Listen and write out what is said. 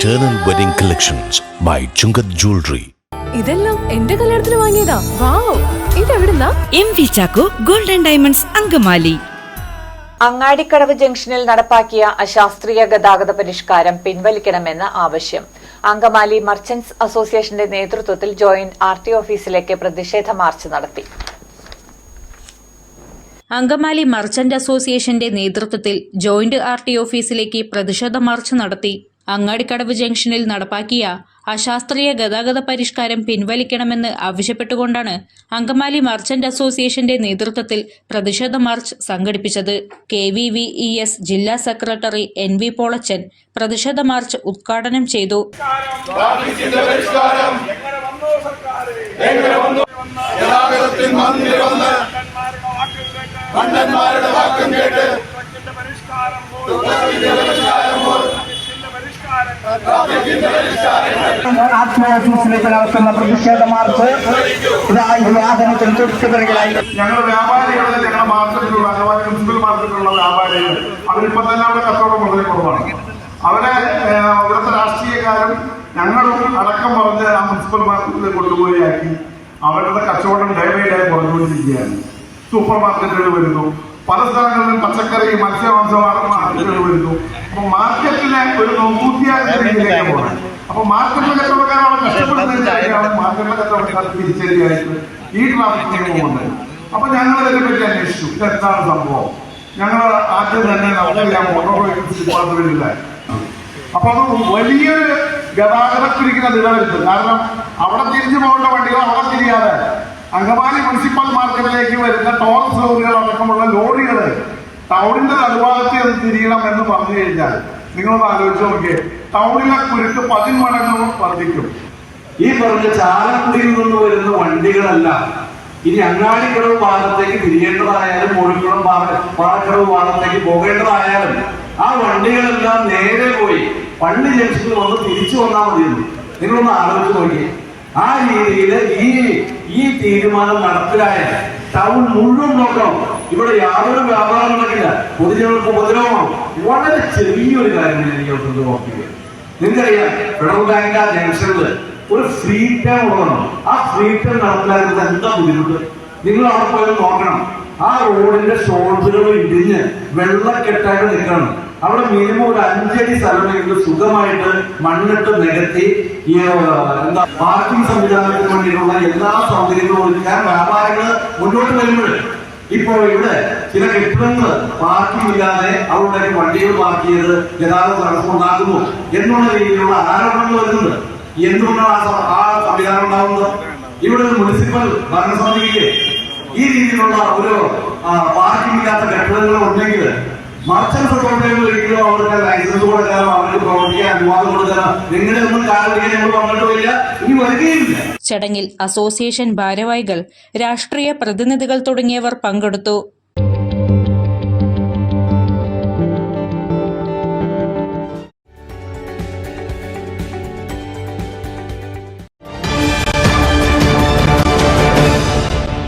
Eternal Wedding Collections by Chungath Jewelry. ഇതെല്ലാം എന്റെ കല്യാണത്തിന് വാങ്ങിയതാ. Wow. ഇതെവിടുന്നാ? M V Chacko golden diamonds Angamaly. Angadikadavu ജംഗ്ഷനിൽ നടപ്പാക്കിയ അശാസ്ത്രീയ ഗതാഗത പരിഷ്കാരം പിൻവലിക്കണമെന്ന് ആവശ്യം. അങ്കമാലി മർച്ചന്റ്സ് അസോസിയേഷന്റെ നേതൃത്വത്തിൽ ജോയിന്റ് ആർ ടി ഓഫീസിലേക്ക് പ്രതിഷേധ മാർച്ച് നടത്തി. അങ്കമാലി മർച്ചന്റ് അസോസിയേഷന്റെ നേതൃത്വത്തിൽ ജോയിന്റ് ആർ ടി ഓഫീസിലേക്ക് പ്രതിഷേധ മാർച്ച് നടത്തി അങ്ങാടിക്കടവ് ജംഗ്ഷനിൽ നടപ്പാക്കിയ അശാസ്ത്രീയ ഗതാഗത പരിഷ്കാരം പിൻവലിക്കണമെന്ന് ആവശ്യപ്പെട്ടുകൊണ്ടാണ് അങ്കമാലി മർച്ചന്റ് അസോസിയേഷന്റെ നേതൃത്വത്തിൽ പ്രതിഷേധ മാർച്ച് സംഘടിപ്പിച്ചത്. K V V E S ജില്ലാ സെക്രട്ടറി എൻ വി പോളച്ചൻ പ്രതിഷേധ മാർച്ച് ഉദ്ഘാടനം ചെയ്തു. കേട്ട് ആത്മ ഓഫീസിലേക്ക് നടത്തുന്ന പ്രതിഷേധ മാർച്ച്. ഇതായി ഈ വാഹനത്തിൽ തൊട്ടുപിറകിലായി ഞങ്ങൾ വ്യാപാരികളെ ഞങ്ങളുടെ മാർക്കറ്റിലുള്ള അഥവാ മുനിസിപ്പൽ മാർക്കറ്റിലുള്ള വ്യാപാരികൾ അവരിപ്പോ തന്നെ അവിടെ കച്ചവടം വളരെ കുറവാണ്. അവരെ ഏഹ്, ഇവിടുത്തെ രാഷ്ട്രീയക്കാരും ഞങ്ങളും അടക്കം പറഞ്ഞ് ആ മുനിസിപ്പൽ മാർക്കറ്റിൽ കൊണ്ടുപോയി ആക്കി അവരുടെ കച്ചവടം ഡേ ബൈ ഡേ കുറഞ്ഞുകൊണ്ടിരിക്കുകയാണ്. സൂപ്പർ മാർക്കറ്റുകൾ വരുന്നു. പല സ്ഥലങ്ങളിലും പച്ചക്കറി മത്സ്യമാംസ ആളുകൾ വരുന്നു. അപ്പൊ മാർക്കറ്റിലെ ഒരു നോക്കൂത്തിയ രീതിയിലേക്ക് പോകണം അപ്പൊ മാർക്കറ്റിലെ കച്ചവടക്കാരാണ് അവിടെ കഷ്ടപ്പെടുന്നതിനാണ് മാർക്കറ്റിലെ കച്ചവടക്കാർ തിരിച്ചറിയായിട്ട് ഈ ട്രാഫിക് നിയമമുണ്ട് അപ്പൊ ഞങ്ങൾ ഇതിനെപ്പറ്റി അന്വേഷിച്ചു. ഇതെന്താണ് സംഭവം? ഞങ്ങൾ ആദ്യം തന്നെ നമുക്കറിയാം ഡിപ്പാർട്ട്മെന്റില്ല അപ്പൊ അത് വലിയൊരു ഗതാഗതക്കുരുക്കിനെ നിലവിലുണ്ട് കാരണം അവിടെ തിരിഞ്ഞു പോകേണ്ട വണ്ടികൾ അവിടെ തിരിയാതെ അങ്കമാലി മുനിസിപ്പൽ മാർക്കറ്റിലേക്ക് വരുന്ന ലോറികൾ ടൗണിന്റെ നടുഭാഗത്ത് അത് തിരിയണം എന്ന് പറഞ്ഞു കഴിഞ്ഞാൽ നിങ്ങളൊന്ന് ആലോചിച്ച് നോക്കിയേ. ടൗണിലെ കുരുക്ക് പതിന്മടങ്ങ് വർദ്ധിക്കും. ഈ പറഞ്ഞ ചാലക്കുടിയിൽ നിന്ന് വരുന്ന വണ്ടികളല്ല. ഇനി അങ്ങാടിക്കടവ് ഭാഗത്തേക്ക് തിരിയേണ്ടതായാലും മുഴുക്കുളം പാറക്കടവ് ഭാഗത്തേക്ക് പോകേണ്ടതായാലും ആ വണ്ടികളെല്ലാം നേരെ പോയി പള്ളി ജംഗ്ഷനിൽ വന്ന് തിരിച്ചു വന്നാൽ മതിയെന്ന് നിങ്ങളൊന്ന് ആലോചിച്ച് നോക്കിയേ. ആ രീതിയിൽ ഈ ഈ തീരുമാനം നടപ്പിലായ ടൗൺ മുഴുവൻ നോക്കണം. ഇവിടെ യാതൊരു വ്യാപാരം നടക്കില്ല. പൊതുജനങ്ങൾക്ക് ഉപദ്രവമാണ് വളരെ ചെറിയൊരു കാര്യം എനിക്ക് അവർക്ക് ഓർക്കുക നിങ്ങൾക്കറിയാം ഫെഡറൽ ബാങ്ക് ആ ജംഗ്ഷനിൽ ഒരു ഫ്രീ ടൈം ഉള്ളതാണ്. ആ ഫ്രീ ടൈം നടപ്പിലാക്കുന്നത് എന്താ ബുദ്ധിമുട്ട്? നിങ്ങൾ അവിടെ പോയി നോക്കണം. ആ റോഡിന്റെ ഷോൾഡറുകൾ ഇടിഞ്ഞ് വെള്ളക്കെട്ടായിട്ട് നിൽക്കണം. അവിടെ മിനിമം ഒരു അഞ്ചടി സ്ഥലമെങ്കിലും സുഖമായിട്ട് മണ്ണിട്ട് നികത്തി ഈ എന്താ പാർക്കിംഗ് സംവിധാനത്തിന് വേണ്ടിയിട്ടുള്ള എല്ലാ സൗകര്യങ്ങളും ഒരുക്കാൻ വ്യാപാരങ്ങൾ മുന്നോട്ട് വരുമ്പോൾ ഇപ്പോ ഇവിടെ ചില കെട്ടിടങ്ങൾ പാർക്കിംഗ് അവരുടെയൊക്കെ വണ്ടികൾ പാർക്ക് ചെയ്ത് ഗതാഗത തടസ്സം ഉണ്ടാക്കുന്നു എന്നുള്ള രീതിയിലുള്ള ആരോപണങ്ങൾ വരുന്നുണ്ട്. എന്തുകൊണ്ടാണ് ആ സംവിധാനം ഉണ്ടാകുന്നത്? ഇവിടെ ഒരു മുനിസിപ്പൽ ഭരണസമിതിക്ക് ഈ രീതിയിലുള്ള ഒരു പാർക്കിംഗ് ഇല്ലാത്ത കെട്ടിടങ്ങൾ ഉണ്ടെങ്കിൽ മർച്ചന്റ് ഒരിക്കലും അവർക്ക് ലൈസൻസ് കൊടുക്കാം അവർക്ക് പ്രവർത്തിക്കാൻ അനുവാദം കൊടുക്കാം നിങ്ങളുടെ ഒന്നും കാര്യം ഞങ്ങൾ പങ്കെടുക്കില്ല ഇനി വരികയില്ല ചടങ്ങിൽ അസോസിയേഷൻ ഭാരവാഹികൾ രാഷ്ട്രീയ പ്രതിനിധികൾ തുടങ്ങിയവർ പങ്കെടുത്തു.